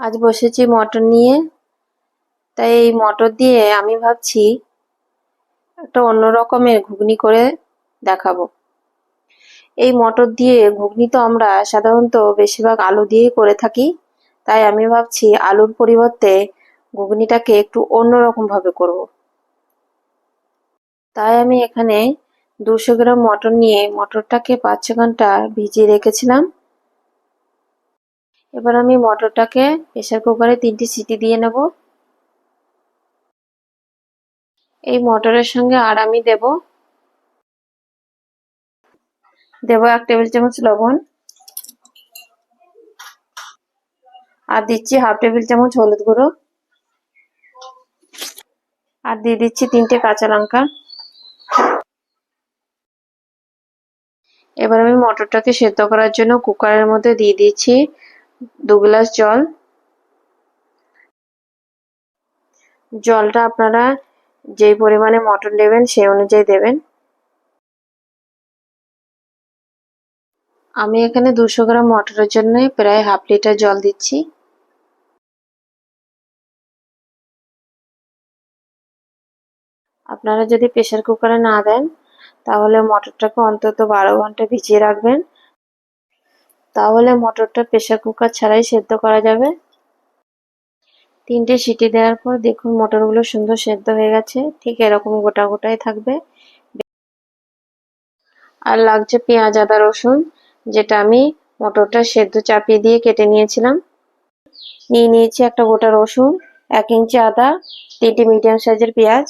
আজ বসেছি মটর নিয়ে। তাই এই মটর দিয়ে আমি ভাবছি একটা অন্য রকমের ঘুগনি করে দেখাবো। এই মটর দিয়ে ঘুগনি তো আমরা সাধারণত বেশিরভাগ আলু দিয়েই করে থাকি। তাই আমি ভাবছি আলুর পরিবর্তে ঘুগনিটাকে একটু অন্যরকম ভাবে করব। তাই আমি এখানে দুশো গ্রাম মটর নিয়ে মটরটাকে পাঁচ ছ ঘণ্টা ভিজিয়ে রেখেছিলাম। এবার আমি মটরটাকে প্রেসার কুকারে তিনটি সিটি দিয়ে নেব। এই মটরের সঙ্গে আর আমি দেব দেব এক টেবিল চামচ লবণ। আর দিচ্ছি হাফ টেবিল চামচ হলুদ গুঁড়ো। আর দিয়ে দিচ্ছি তিনটে কাঁচা লঙ্কা। এবার আমি মটরটাকে সেদ্ধ করার জন্য কুকারের মধ্যে দিয়ে দিচ্ছি দু গ্লাস জল। জলটা আপনারা যেই পরিমাণে মটর নেবেন সেই অনুযায়ী দেবেন। আমি এখানে দুশো গ্রাম মটরের জন্য প্রায় হাফ লিটার জল দিচ্ছি। আপনারা যদি প্রেশার কুকারে না দেন, তাহলে মটরটাকে অন্তত বারো ঘণ্টা ভিজিয়ে রাখবেন। তাহলে মটরটা প্রেশার কুকার ছাড়াই সেদ্ধ করা যাবে। তিনটে সিটি দেওয়ার পর দেখুন মটরগুলো সুন্দর সেদ্ধ হয়ে গেছে। ঠিক এরকম গোটা গোটাই থাকবে। আর লাগছে পেঁয়াজ, আদা, রসুন, যেটা আমি মটরটা সেদ্ধ চাপিয়ে দিয়ে কেটে নিয়েছিলাম। নিয়ে নিয়েছি একটা গোটা রসুন, এক ইঞ্চি আদা, তিনটি মিডিয়াম সাইজের পেঁয়াজ।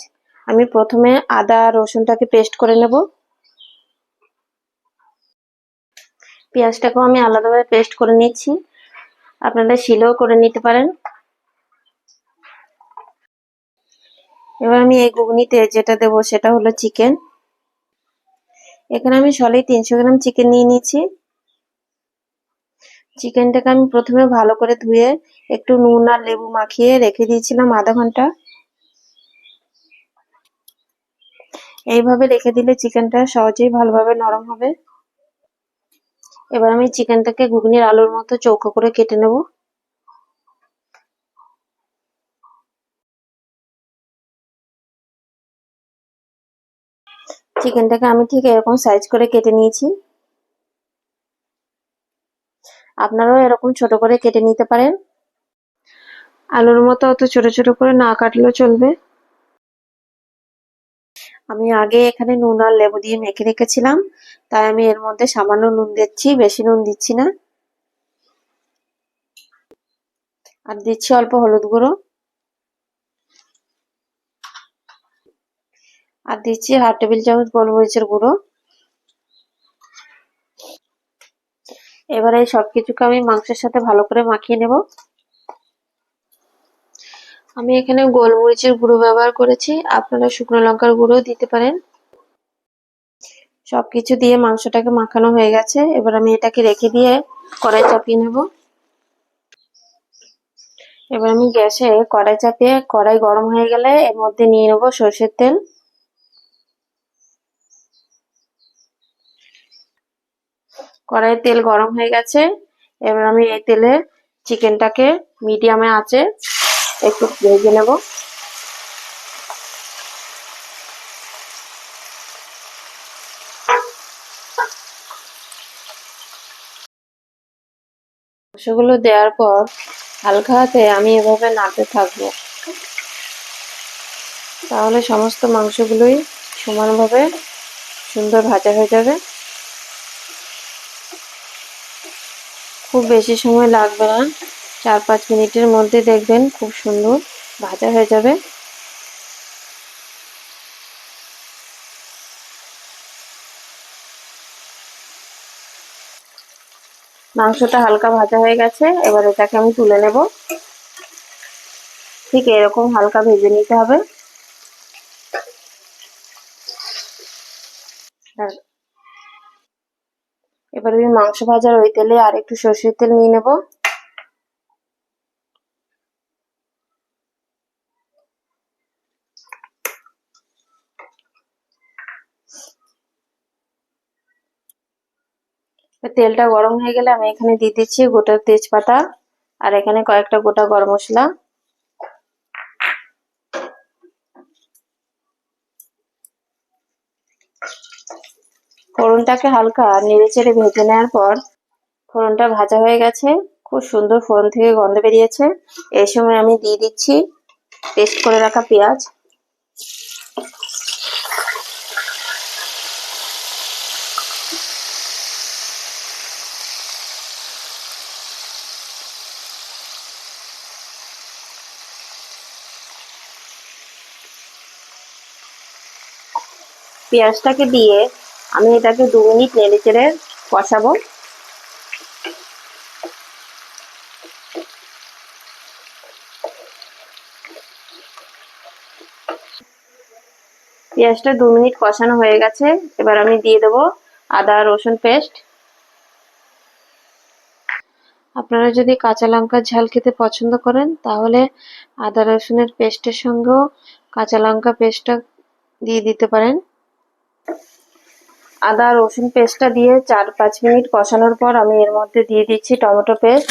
আমি প্রথমে আদা রসুনটাকে পেস্ট করে নেব। পেঁয়াজটাকেও আমি আলাদাভাবে পেস্ট করে নিচ্ছি। আপনারা শিলেও করে নিতে পারেন। এবার আমি এই ঘুগনিতে যেটা দেবো সেটা হলো চিকেন এখানে আমি সলেই তিনশো গ্রাম চিকেন নিয়ে নিয়েছি চিকেনটাকে আমি প্রথমে ভালো করে ধুয়ে একটু নুন আর লেবু মাখিয়ে রেখে দিয়েছিলাম আধা ঘণ্টা। এইভাবে রেখে দিলে চিকেনটা সহজেই ভালোভাবে নরম হবে। এবার আমি চিকেনটাকে ঘুগনির আলুর মতো চৌকো করে কেটে নেব। চিকেনটাকে আমি ঠিক এরকম সাইজ করে কেটে নিয়েছি। আপনারাও এরকম ছোট করে কেটে নিতে পারেন। আলুর মতো অত ছোট ছোট করে না কাটলেও চলবে। আমি আগে এখানে নুন আর লেবু দিয়ে মেখে রেখেছিলাম। তাই আমি এর মধ্যে সামান্য নুন দিচ্ছি, বেশি নুন দিচ্ছি না। আর দিচ্ছি অল্প হলুদ গুঁড়ো। আর দিচ্ছি হাফ টেবিল চামচ গোলমরিচের গুঁড়ো। এবারে সবকিছুকে আমি মাংসের সাথে ভালো করে মাখিয়ে নেব। আমি এখানে গোলমরিচের গুঁড়ো ব্যবহার করেছি। আপনারা শুকনো লঙ্কার গুঁড়ো দিতে পারেন। সবকিছু দিয়ে মাংসটাকে মাখানো হয়ে গেছে। এবার আমি এটাকে রেখে দিয়ে কড়াই চাপিয়ে নেব। এবার আমি গ্যাসে কড়াই চাপিয়ে কড়াই গরম হয়ে গেলে এর মধ্যে নিয়ে নেব সর্ষের তেল। কড়াইয়ে তেল গরম হয়ে গেছে। এবার আমি এই তেলে চিকেনটাকে মিডিয়ামে আঁচে একটু ভেজে নেব। মাংসগুলো দেওয়ার পর হালকা হাতে আমি এভাবে নাড়তে থাকব। তাহলে সমস্ত মাংসগুলোই সমানভাবে সুন্দর ভাজা হয়ে যাবে। খুব বেশি সময় লাগবে না। চার পাঁচ মিনিটের মধ্যে দেখবেন খুব সুন্দর ভাজা হয়ে যাবে। মাংসটা হালকা ভাজা হয়ে গেছে, এবার এটাকে আমি তুলে নেব। ঠিক এরকম হালকা ভেজে নিতে হবে। এবার আমি মাংস ভাজার ওই তেলে আর একটু সর্ষের তেল নিয়ে নেব। তেলটা গরম হয়ে গেলে আমি এখানে দিয়ে দিচ্ছি গোটা তেজপাতা আর এখানে কয়েকটা গোটা গরম মশলা। ফোড়নটাকে হালকা নেড়ে চেড়ে ভেজে নেওয়ার পর ফোড়নটা ভাজা হয়ে গেছে। খুব সুন্দর ফোড়ন থেকে গন্ধ বেরিয়েছে। এই সময় আমি দিয়ে দিচ্ছি পেস্ট করে রাখা পেঁয়াজ। পেঁয়াজটাকে দিয়ে আমি এটাকে দু মিনিট নেড়ে চেড়ে কষাবো। পেঁয়াজটা দু মিনিট কষানো হয়ে গেছে। এবার আমি দিয়ে দেবো আদা, রসুন পেস্ট। আপনারা যদি কাঁচা লঙ্কার ঝাল খেতে পছন্দ করেন, তাহলে আদা, রসুনের পেস্টের সঙ্গেও কাঁচা লঙ্কা পেস্টটা দিয়ে দিতে পারেন। আদা, রসুন পেস্টটা দিয়ে চার পাঁচ মিনিট কষানোর পর আমি এর মধ্যে দিয়ে দিচ্ছি টমেটো পেস্ট।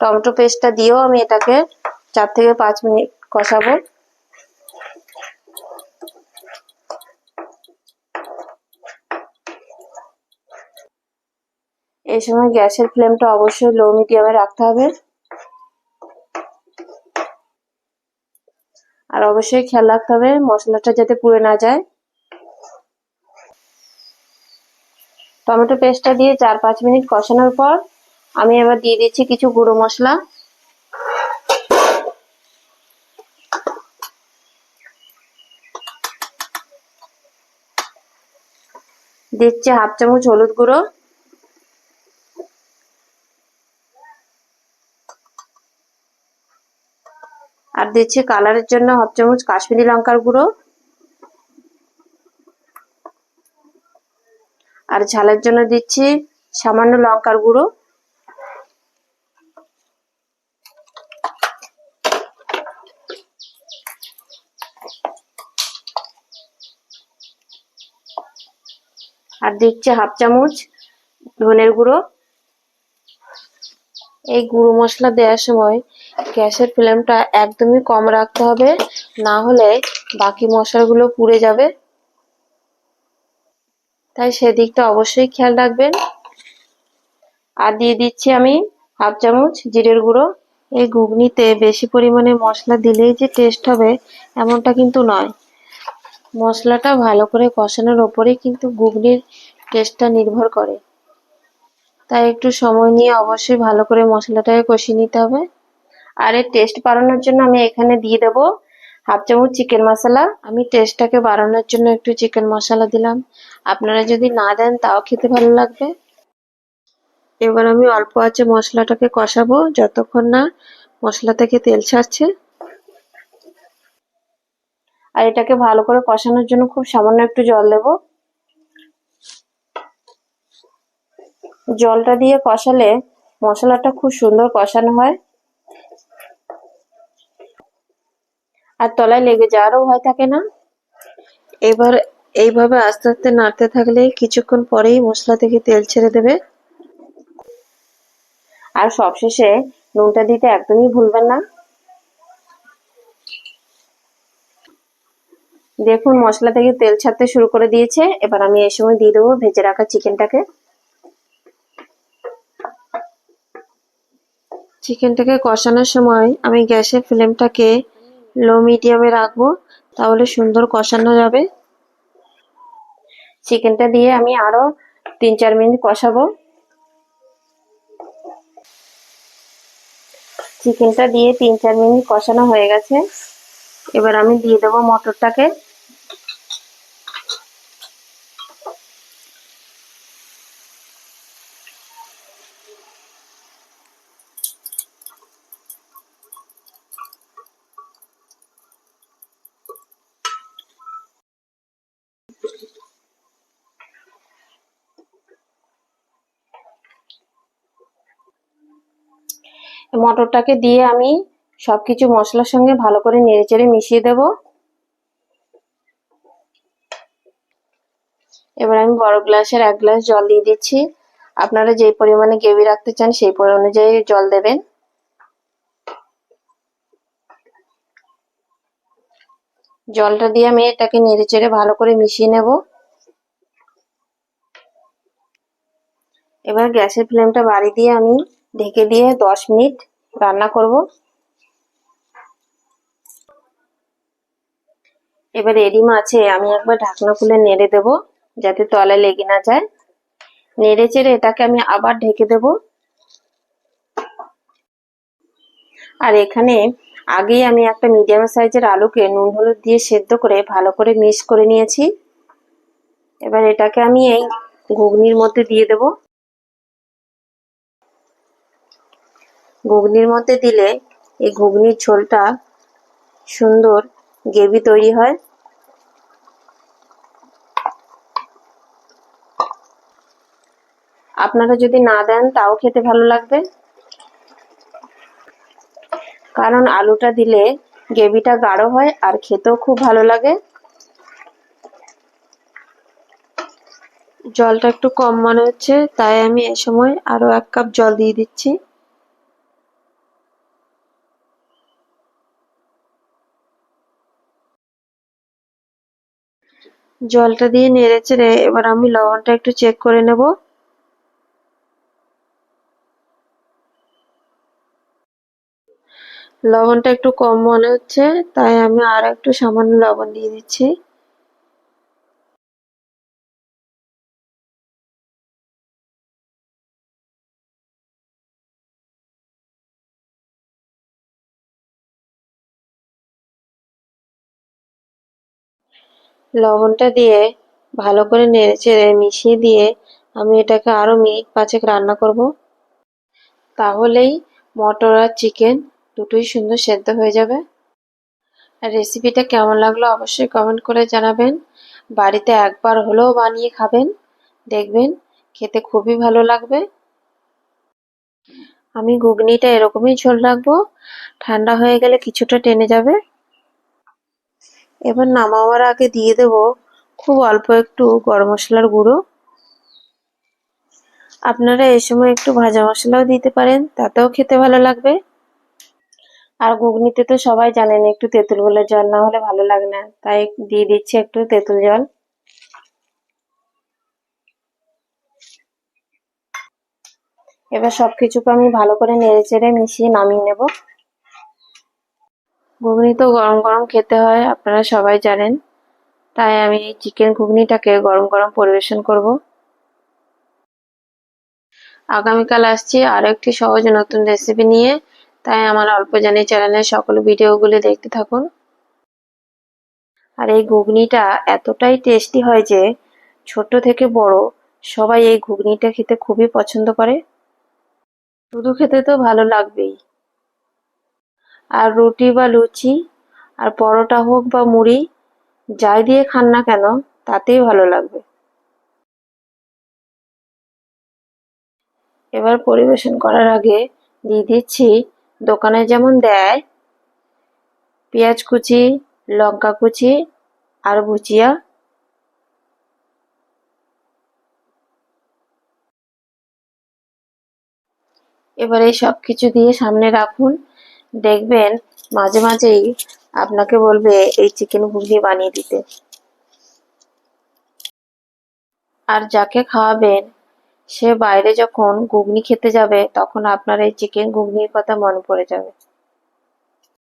টমেটো পেস্টটা দিয়েও আমি এটাকে চার থেকে পাঁচ মিনিট কষাবো। এই সময় গ্যাসের ফ্লেমটা অবশ্যই লো মিডিয়ামে রাখতে হবে। আর অবশ্যই খেয়াল রাখতে হবে মশলাটা যাতে পুড়ে না যায়। টমেটো পেস্টটা দিয়ে চার পাঁচ মিনিট কষানোর পর আমি এবার দিয়ে দিচ্ছি কিছু গুঁড়ো মশলা। দিচ্ছি হাফ চামচ হলুদ গুঁড়ো। আর দিচ্ছি কালারের জন্য হাফ চামচ কাশ্মীরি লঙ্কার গুঁড়ো। আর ঝালের জন্য দিচ্ছি সামান্য লঙ্কার গুঁড়ো। আর দিচ্ছি হাফ চামচ ধনের গুঁড়ো। এই গুঁড়ো মশলা দেওয়ার সময় গ্যাসের ফ্লেমটা একদমই কম রাখতে হবে, না হলে বাকি মশলাগুলো পুড়ে যাবে। তাই সেদিকটা অবশ্যই খেয়াল রাখবেন। আর দিয়ে দিচ্ছি আমি হাফ চামচ জিরের গুঁড়ো। এই ঘুগনিতে বেশি পরিমাণে মশলা দিলেই যে টেস্ট হবে এমনটা কিন্তু নয়। মশলাটা ভালো করে কষানোর ওপরেই কিন্তু ঘুগনির টেস্টটা নির্ভর করে। তাই একটু সময় নিয়ে অবশ্যই ভালো করে মশলাটাকে কষিয়ে নিতে হবে। আর এর টেস্ট বাড়ানোর জন্য আমি এখানে দিয়ে দেব হাফ চামচ চিকেন মশলা। আমি টেস্টটাকে বাড়ানোর জন্য একটু চিকেন মশলা দিলাম। আপনারা যদি না দেন, তাও খেতে ভালো লাগবে। এবার আমি অল্প আছে মশলাটাকে কষাবো, যতক্ষণ না মশলা থেকে তেল ছাড়ছে। আর এটাকে ভালো করে কষানোর জন্য খুব সামান্য একটু জল দেব। জলটা দিয়ে কষালে মশলাটা খুব সুন্দর কষানো হয়। আর তলায় লেগে যাওয়ারও ভয় থাকে না। এবার এইভাবে আস্তে আস্তে নাড়তে থাকলে কিছুক্ষণ পরেই মশলা থেকে তেল ছেড়ে দেবে। আর সবশেষে নুনটা দিতে একদমই ভুলবেন না। দেখুন, মশলা থেকে তেল ছাড়তে শুরু করে দিয়েছে। এবার আমি এই সময় দিয়ে দেবো ভেজে রাখা চিকেনটাকে। চিকেনটাকে কষানোর সময় আমি গ্যাসের ফ্লেমটাকে লো মিডিয়ামে রাখব, তাহলে সুন্দর কষানো যাবে। চিকেনটা দিয়ে আমি আরও তিন চার মিনিট কষাবো। চিকেনটা দিয়ে তিন চার মিনিট কষানো হয়ে গেছে। এবার আমি দিয়ে দেবো মটরটাকে। মটরটাকে দিয়ে আমি সব কিছু মশলার সঙ্গে ভালো করে নেড়েচেড়ে মিশিয়ে দেব। এবার আমি বড় গ্লাসের এক গ্লাস জল দিয়ে দিচ্ছি। আপনারা যে পরিমাণে গ্রেভি রাখতে চান সেই পরিমাণ অনুযায়ী জল দেবেন। জলটা দিয়ে আমি এটাকে নেড়েচেড়ে ভালো করে মিশিয়ে নেব। এবার গ্যাসের ফ্লেমটা বাড়ি দিয়ে আমি ঢেকে দিয়ে দশ মিনিট রান্না করব। এবার রেডি মাছে আমি একবার ঢাকনা খুলে নেড়ে দেব যাতে তলায় লেগে না যায়। নেড়ে চেড়ে এটাকে আমি আবার ঢেকে দেব। আর এখানে আগেই আমি একটা মিডিয়াম সাইজের আলুকে নুন হলুদ দিয়ে সেদ্ধ করে ভালো করে মিক্স করে নিয়েছি। এবার এটাকে আমি এই ঘুগনির মধ্যে দিয়ে দেব। ঘুগনির মধ্যে দিলে এই ঘুগনির ঝোলটা সুন্দর গ্রেভি তৈরি হয়। আপনারা যদি না দেন, তাও খেতে ভালো লাগবে। কারণ আলুটা দিলে গ্রেভিটা গাঢ় হয় আর খেতেও খুব ভালো লাগে। জলটা একটু কম মনে হচ্ছে, তাই আমি এ সময় আরও এক কাপ জল দিয়ে দিচ্ছি। জলটা দিয়ে নেড়েছে রে এবার আমি লবণটা একটু চেক করে নেব। লবণটা একটু কম মনে হচ্ছে, তাই আমি আর একটু সামান্য লবণ দিয়ে দিচ্ছি। লবণটা দিয়ে ভালো করে নেড়ে চেড়ে মিশিয়ে দিয়ে আমি এটাকে আরও মিনিট পাঁচেক রান্না করব। তাহলেই মটর আর চিকেন দুটোই সুন্দর সেদ্ধ হয়ে যাবে। আর রেসিপিটা কেমন লাগল অবশ্যই কমেন্ট করে জানাবেন। বাড়িতে একবার হলেও বানিয়ে খাবেন। দেখবেন খেতে খুবই ভালো লাগবে। আমি ঘুগনিটা এরকমই ঝোল রাখব। ঠান্ডা হয়ে গেলে কিছুটা টেনে যাবে। এবার নামাবার আগে দিয়ে দেব খুব অল্প একটু গরম মশলার গুঁড়ো। আপনারা এই সময় একটু ভাজা মশলাও দিতে পারেন, তাতেও খেতে ভালো লাগবে। আর ঘুগনিতে তো সবাই জানেন একটু তেঁতুল গোলের জল না হলে ভালো লাগে না, তাই দিয়ে দিচ্ছি একটু তেঁতুল জল। এবার সবকিছুকে আমি ভালো করে নেড়ে চেড়ে মিশিয়ে নামিয়ে নেব। ঘুগনি তো গরম গরম খেতে হয়, আপনারা সবাই জানেন। তাই আমি এই চিকেন ঘুগনিটাকে গরম গরম পরিবেশন করব। আগামীকাল আসছি আরও একটি সহজ নতুন রেসিপি নিয়ে। তাই আমার অল্প জানি চ্যানেলের সকল ভিডিওগুলি দেখতে থাকুন। আর এই ঘুগনিটা এতটাই টেস্টি হয় যে, ছোট থেকে বড় সবাই এই ঘুগনিটা খেতে খুবই পছন্দ করে। শুধু খেতে তো ভালো লাগবেই। আর রুটি বা লুচি আর পরোটা হোক বা মুড়ি, যাই দিয়ে খান না কেন, তাতেই ভালো লাগবে। এবার পরিবেশন করার আগে দিয়ে দিচ্ছি দোকানে যেমন দেয় পেঁয়াজ কুচি, লঙ্কা কুচি আর ভুচিয়া এবার এই সব কিছু দিয়ে সামনে রাখুন। দেখবেন মাঝে মাঝেই আপনাকে বলবে এই চিকেন ঘুগনি বানিয়ে দিতে। আর যাকে খাওয়াবেন, সে বাইরে যখন ঘুগনি খেতে যাবে, তখন আপনার এই চিকেন ঘুগনির কথা মনে পড়ে যাবে।